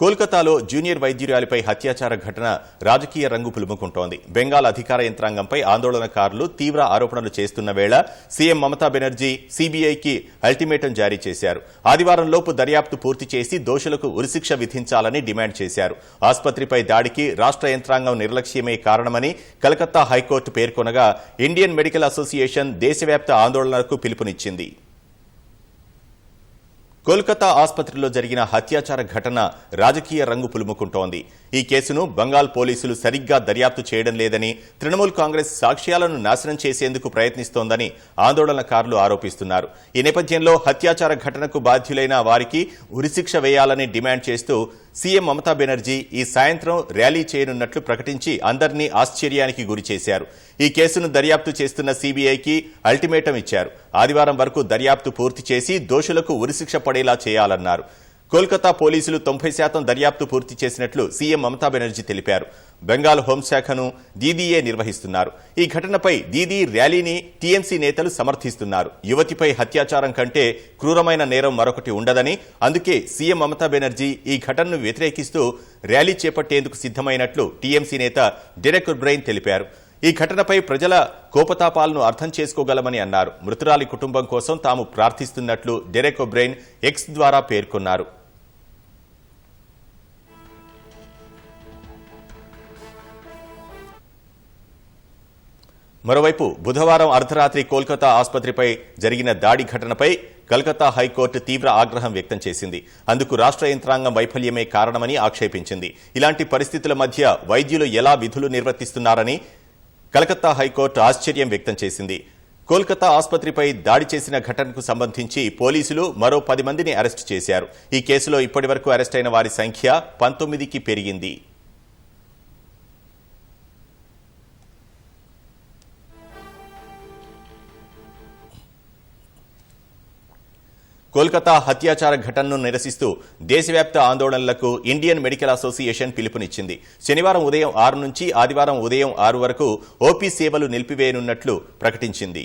కోల్కతాలో జూనియర్ వైద్యురాలిపై హత్యాచార ఘటన రాజకీయ రంగు పులుముకుంటోంది. బెంగాల్ అధికార యంత్రాంగంపై ఆందోళనకారులు తీవ్ర ఆరోపణలు చేస్తున్న వేళ సీఎం మమతా బెనర్జీ సీబీఐకి అల్టిమేటం జారీ చేశారు. ఆదివారం లోపు దర్యాప్తు పూర్తి చేసి దోషులకు ఉరిశిక్ష విధించాలని డిమాండ్ చేశారు. ఆసుపత్రిపై దాడికి రాష్ట్ర యంత్రాంగం నిర్లక్ష్యమే కారణమని కలకత్తా హైకోర్టు పేర్కొనగా ఇండియన్ మెడికల్ అసోసియేషన్ దేశవ్యాప్త ఆందోళనలకు పిలుపునిచ్చింది. కోల్కతా ఆసుపత్రిలో జరిగిన హత్యాచార ఘటన రాజకీయ రంగు పులుముకుంటోంది. ఈ కేసును బంగాల్ పోలీసులు సరిగ్గా దర్యాప్తు చేయడం లేదని తృణమూల్ కాంగ్రెస్ సాక్ష్యాలను నాశనం చేసేందుకు ప్రయత్నిస్తోందని ఆందోళనకారులు ఆరోపిస్తున్నారు. ఈ నేపథ్యంలో హత్యాచార ఘటనకు బాధ్యులైన వారికి ఉరిశిక్ష వేయాలని డిమాండ్ చేస్తూ సీఎం మమతా బెనర్జీ ఈ సాయంత్రం ర్యాలీ చేయనున్నట్లు ప్రకటించి అందరినీ ఆశ్చర్యానికి గురిచేశారు ఈ కేసును దర్యాప్తు చేస్తున్న సీబీఐకి అల్టిమేటం ఇచ్చారు. ఆదివారం వరకు దర్యాప్తు పూర్తి చేసి దోషులకు ఉరిశిక్ష పడేలా చేయాలన్నారు. కోల్కతా పోలీసులు తొంభై శాతం దర్యాప్తు పూర్తి చేసినట్లు సీఎం మమతా బెనర్జీ తెలిపారు. బెంగాల్ హోంశాఖను దీదీయే నిర్వహిస్తున్నారు. ఈ ఘటనపై దీదీ ర్యాలీని టీఎంసీ నేతలు సమర్థిస్తున్నారు. యువతిపై హత్యాచారం కంటే క్రూరమైన నేరం మరొకటి ఉండదని అందుకే సీఎం మమతా బెనర్జీ ఈ ఘటనను వ్యతిరేకిస్తూ ర్యాలీ చేపట్టేందుకు సిద్ధమైనట్లు టీఎంసీ నేత డెరెక్ బ్రెయిన్ తెలిపారు. ఈ ఘటనపై ప్రజల కోపతాపాలను అర్థం చేసుకోగలమని అన్నారు. మృతురాలి కుటుంబం కోసం తాము ప్రార్థిస్తున్నట్లు డెరెక్ ఒబ్రెయిన్ ఎక్స్ ద్వారా పేర్కొన్నారు. మరోవైపు బుధవారం అర్ధరాత్రి కోల్కతా ఆసుపత్రిపై జరిగిన దాడి ఘటనపై కలకత్తా హైకోర్టు తీవ్ర ఆగ్రహం వ్యక్తం చేసింది. అందుకు రాష్ట్ర యంత్రాంగం వైఫల్యమే కారణమని ఆక్షేపించింది. ఇలాంటి పరిస్థితుల మధ్య వైద్యులు ఎలా విధులు నిర్వర్తిస్తున్నారని కలకత్తా హైకోర్టు ఆశ్చర్యం వ్యక్తం చేసింది. కోల్కతా ఆసుపత్రిపై దాడి చేసిన ఘటనకు సంబంధించి పోలీసులు మరో పది మందిని అరెస్టు చేశారు. ఈ కేసులో ఇప్పటివరకు అరెస్టైన వారి సంఖ్య పంతొమ్మిదికి పెరిగింది. కోల్కతా హత్యాచార ఘటనను నిరసిస్తూ దేశవ్యాప్త ఆందోళనలకు ఇండియన్ మెడికల్ అసోసియేషన్ పిలుపునిచ్చింది. శనివారం ఉదయం ఆరు నుంచి ఆదివారం ఉదయం ఆరు వరకు ఓపీ సేవలు నిలిపివేయనున్నట్లు ప్రకటించింది.